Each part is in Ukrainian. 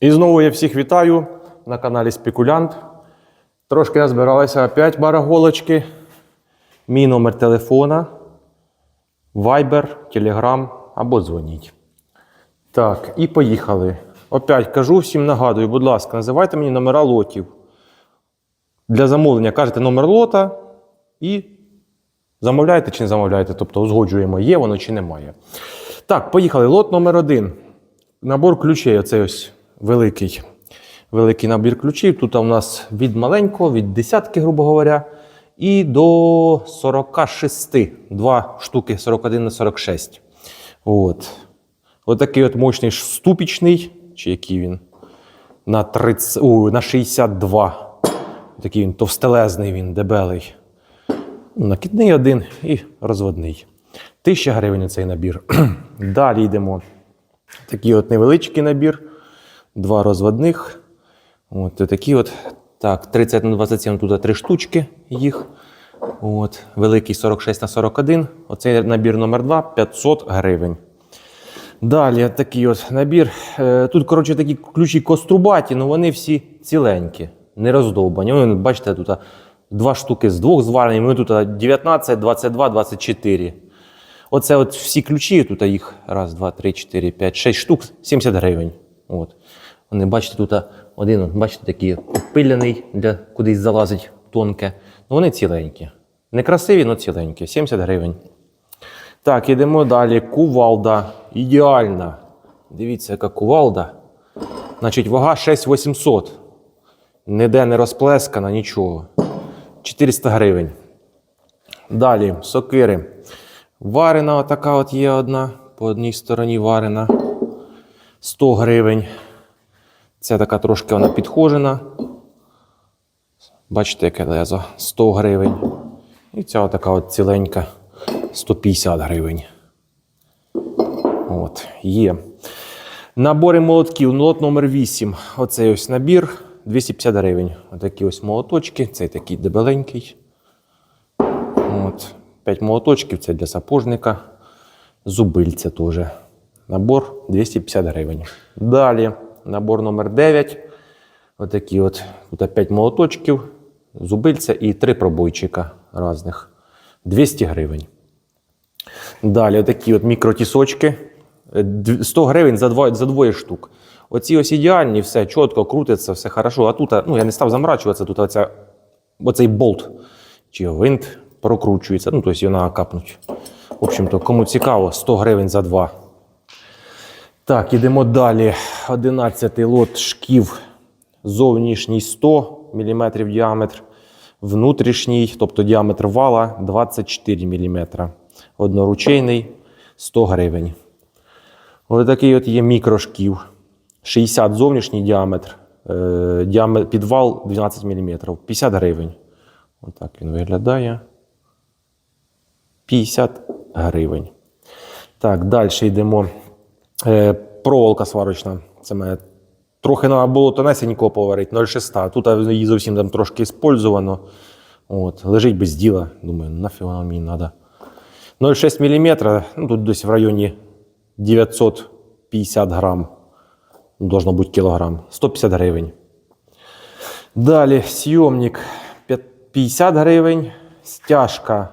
І знову я всіх вітаю на каналі Спекулянт. Трошки назбиралися опять бараголочки. Мій номер телефона, Viber, Telegram або дзвоніть. Так, і поїхали. Опять кажу всім нагадую, будь ласка, називайте мені номера лотів. Для замовлення кажете номер лота і замовляєте чи не замовляєте, тобто узгоджуємо, є воно чи немає. Так, поїхали. Лот номер один. Набор ключей. Оцей ось великий. Великий набір ключів. Тут у нас від маленького, від десятки, грубо говоря, і до 46. Два штуки 41 на 46. От. Отакий от мощний ступічний, чи який він? На, 30, о, на 62. Такий він товстелезний, він, дебелий. Накидний один і розводний. Тисяча гривень цей набір. Далі йдемо. Такий от невеличкий набір. Два розводних. От такі от. Так, 30 на 27 тут три штучки їх. От, великий 46 на 41. Оцей набір номер 2 500 гривень. Далі такий от набір. Е, Тут, коротше, такі ключі кострубаті, але вони всі ціленькі, не роздовбані. Ви бачите, тут два штуки з двох зварені, ми тут 19, 22, 24. Оце от всі ключі, тут їх раз, два, три, чотири, п'ять, шість штук, 70 гривень. От. Вони, бачите, тут один, бачите, такий опилений, для кудись залазить тонке. Ну, вони ціленькі. Не красиві, але ціленькі. 70 гривень. Так, ідемо далі. Кувалда. Ідеальна. Дивіться, яка кувалда. Значить, вага 6800. Ніде не розплескана, нічого. 400 гривень. Далі, сокири. Варена отака от є одна. По одній стороні варена. 100 гривень. Ця така трошки вона підхожена. Бачите, яке лезо. 100 гривень. І ця така от ціленька 150 гривень. От, є. Набори молотків. Молот номер 8. Оцей ось набір 250 гривень. Отакі ось молоточки. Цей такий дебеленький. От. 5 молоточків це для сапожника. Зубильця теж. Набор 250 гривень. Далі набор номер 9. Отакі от. Тут 5 молоточків, зубильця і 3 пробойчика різних. 200 гривень. Далі такі от мікротісочки. Е, 100 гривень за, два, за двоє штук. Оці ось ідеальні, все чітко, крутиться, все хорошо. А тут, ну я не став замрачуватися, тут оця, оцей болт чи гвинт прокручується. Ну, тобто його капнуть. В общем-то, кому цікаво, 100 гривень за два. Так, ідемо далі. 11 лот шків. Зовнішній 100 мм діаметр, внутрішній, тобто діаметр вала 24 мм. Одноручейний 100 гривень. Ось такий от є мікрошків. 60 зовнішній діаметр, е, підвал 12 мм, 50 гривень. Отак він виглядає. 50 гривень. Так, далі йдемо. Е, проволока сварочна. Це мене трохи треба було тонесенько поварити, 0,6. Тут її зовсім там трошки спользовано. От, лежить без діла. Думаю, нафіг воно мені треба. 0,6 мм, ну, тут десь в районі 950 грам. Ну, Должно бути кілограм. 150 гривень. Далі сйомник 50 гривень, стяжка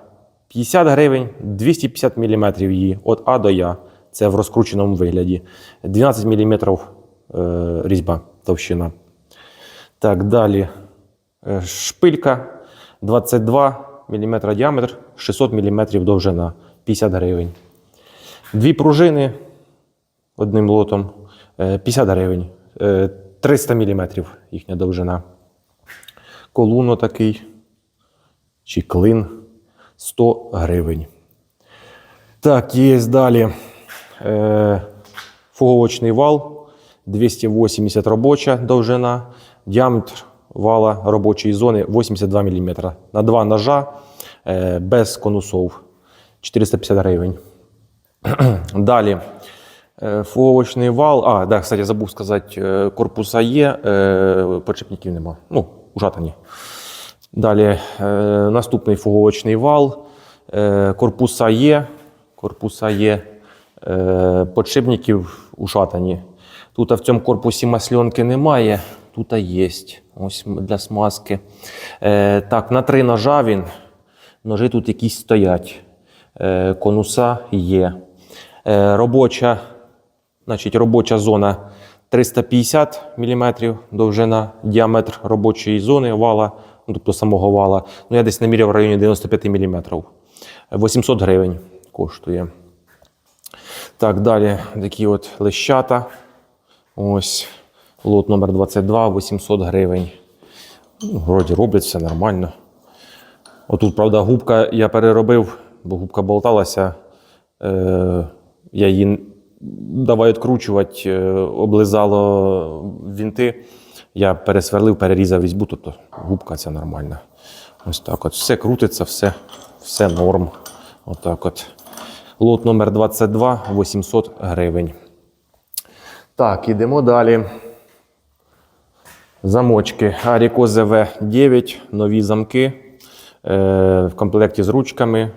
50 гривень, 250 мм її від А до Я. Це в розкрученому вигляді. 12 мм е, різьба товщина. Так, далі е, шпилька 22 мм діаметр, 600 мм довжина, 50 гривень. Дві пружини одним лотом е, 50 гривень, е, 300 мм їхня довжина. Колуно такий чи клин 100 гривень. Так, є далі фуговочний вал 280 робоча довжина, діаметр вала робочої зони 82 мм. На два ножа е, без конусов 450 гривень. Далі. е, Фуговочний вал. А, да, кстати, забув сказати, е, корпуса є, е, подшипників нема. Ну, ужатані. Далі е, наступний фуговочний вал. Е, корпуса є. Корпуса є. Е, подшипників ушатані. Тут в цьому корпусі масленки немає, тут є. Ось для смазки. Е, так, на три ножа він. Ножи тут якісь стоять. Е, конуса є. Робоча, значить, робоча зона 350 мм довжина, діаметр робочої зони вала, ну, тобто самого вала. Ну, я десь наміряв в районі 95 мм. 800 гривень коштує. Так, далі такі от лещата. Ось лот номер 22, 800 гривень. Ну, вроді роблять все нормально. Отут, правда, губка я переробив, бо губка болталася. Е, я її давай відкручувати, е, облизало вінти. Я пересверлив, перерізав різьбу, тобто губка ця нормальна. Ось так от. Все крутиться, все, все норм. Отак от. Лот номер 22, 800 гривень. Так, ідемо далі. Замочки Аріко ЗВ9, нові замки. Е, в комплекті з ручками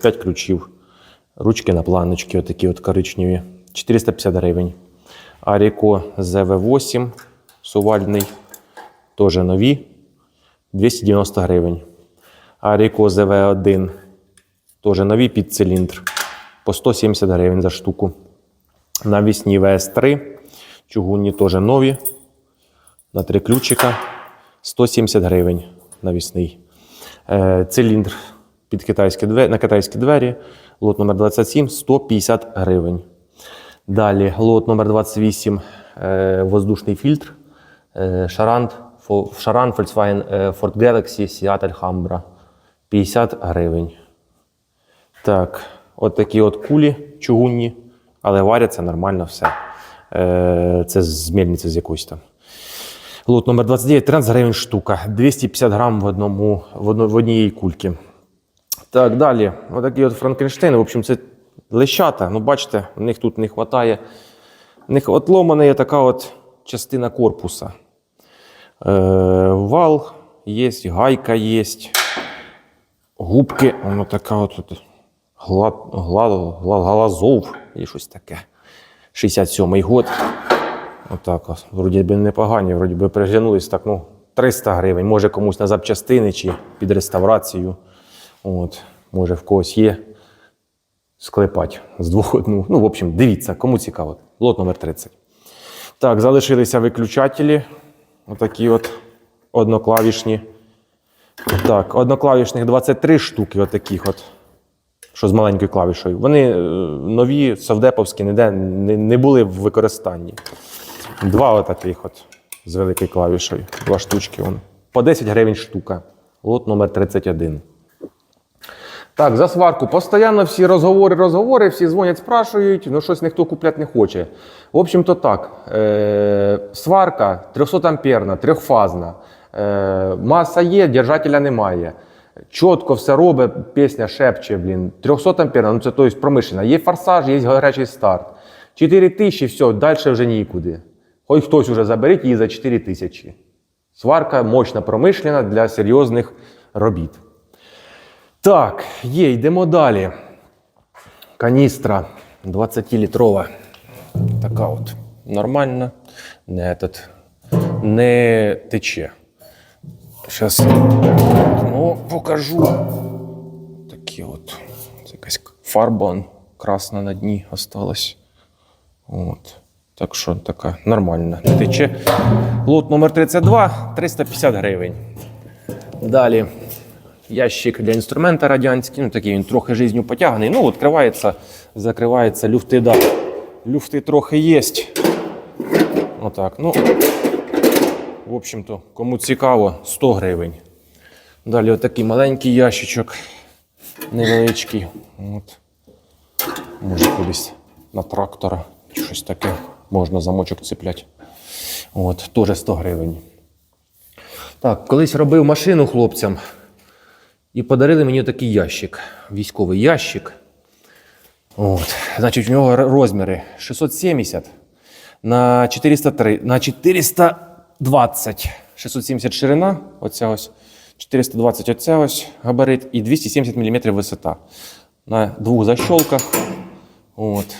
5 ключів. Ручки на планочки, отакі от коричневі. 450 гривень. Аріко ЗВ8 сувальний. Теж нові. 290 гривень. Аріко ЗВ1 теж нові під циліндр. По 170 гривень за штуку. Навісні ВС3. Чугунні теж нові. На три ключика 170 гривень навісний. Е, циліндр під китайські двері, на китайські двері. Лот номер 27 150 гривень. Далі лот номер 28 е, воздушний фільтр. Е, Шарант, Шаран Volkswagen е, Ford Galaxy Seattle Hambra 50 гривень. Так, от такі от кулі чугунні, але варяться нормально все. Е, це з мельниці з якоїсь там. Лот номер 29, 13 гривень штука, 250 грам в, одному, в, одно, в одній кульці. Так, далі. Отакі от Франкенштейни. В общем, це лещата. Ну, бачите, в них тут не вистачає. В них от ломана є така от частина корпуса. Е, вал є, гайка є. Губки, воно така от, от глад, глад, глазов і щось таке. 67-й год. Отак, ось. вроді би непогані, вроді би приглянулись так, ну, 300 гривень. Може комусь на запчастини чи під реставрацію. От, може в когось є. Склепать з двох одну. Ну, в общем, дивіться, кому цікаво. Лот номер 30. Так, залишилися виключателі. Отакі от одноклавішні. Так, одноклавішних 23 штуки, отаких от, що з маленькою клавішою. Вони е, нові, совдеповські, ніде не, не були в використанні. Два отаких от з великою клавішою. Два штучки. Вон. По 10 гривень штука. Лот номер 31. Так, за сварку. Постоянно всі розговори, розговори, всі дзвонять, спрашують, ну щось ніхто купляти не хоче. В общем-то так. Е- сварка 300 амперна, трьохфазна. Е- маса є, держателя немає. Чітко все робить, пісня шепче, блін. 300 амперна, ну це то есть промишлена. Є форсаж, є гарячий старт. 4 тисячі, все, далі вже нікуди. Хоч хтось уже заберіть її за 4 тисячі. Сварка мощна промишлена для серйозних робіт. Так, є, йдемо далі. Каністра 20-літрова. Така от. Нормальна. Не, этот, не тече. Зараз покажу. Такі от. Це якась фарба красна на дні осталась. От. Так що така нормальна. Тече. Лот номер 32 350 гривень. Далі ящик для інструмента радянський, ну такий він трохи жизнью потягнений. Ну, відкривається, закривається, люфти, да. Люфти трохи є. Отак. Ну, в общем-то, кому цікаво, 100 гривень. Далі отакий маленький ящичок, невеличкий. От. Може кудись на трактора чи щось таке. Можна замочок цепляти. От, теж 100 гривень. Так, колись робив машину хлопцям і подарили мені такий ящик, військовий ящик. От, значить, у нього розміри 670 на 403, на 420. 670 ширина, оця ось, 420 оця ось габарит і 270 мм висота. На двох защолках. От.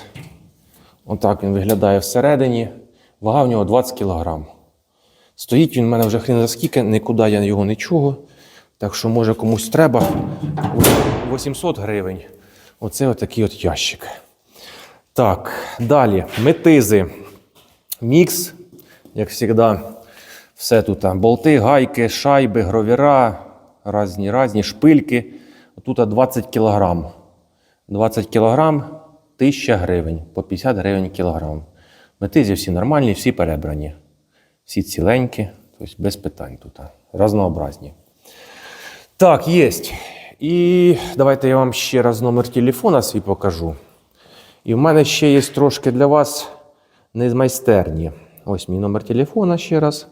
Отак він виглядає всередині. Вага в нього 20 кг. Стоїть він в мене вже хрін за скільки, нікуди я його не чугу. Так що, може, комусь треба 800 гривень. Оце отакий от ящик. Так, далі. Метизи. Мікс, як завжди, все тут. а, Болти, гайки, шайби, гровіра, різні, різні шпильки. Тут 20 кг. 20 кг 1000 гривень, по 50 гривень кілограм. Метизі всі нормальні, всі перебрані. Всі ціленькі, тобто без питань тут. Разнообразні. Так, є. І давайте я вам ще раз номер телефона свій покажу. І в мене ще є трошки для вас не з майстерні. Ось мій номер телефона ще раз.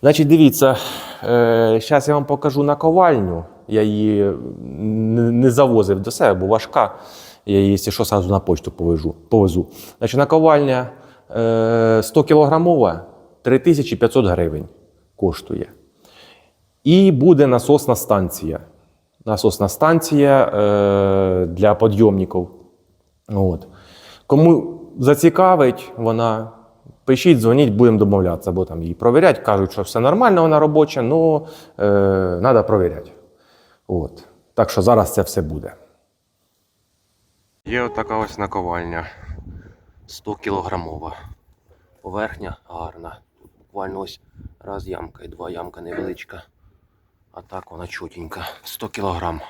Значить, дивіться, е, зараз я вам покажу наковальню. Я її не, завозив до себе, бо важка. Я її, якщо що, сразу на почту повезу. повезу. Значить, наковальня е, 100 кілограмова 3500 гривень коштує. І буде насосна станція. Насосна станція е, для підйомників. От. Кому зацікавить, вона пишіть, дзвоніть, будемо домовлятися, бо там її провірять. Кажуть, що все нормально, вона робоча, але е, треба провіряти. От. Так що зараз це все буде. Є отака ось наковальня 100 кілограмова. Поверхня гарна. Тут буквально ось раз ямка і два ямка невеличка. А так вона чутенька. 100 кілограм.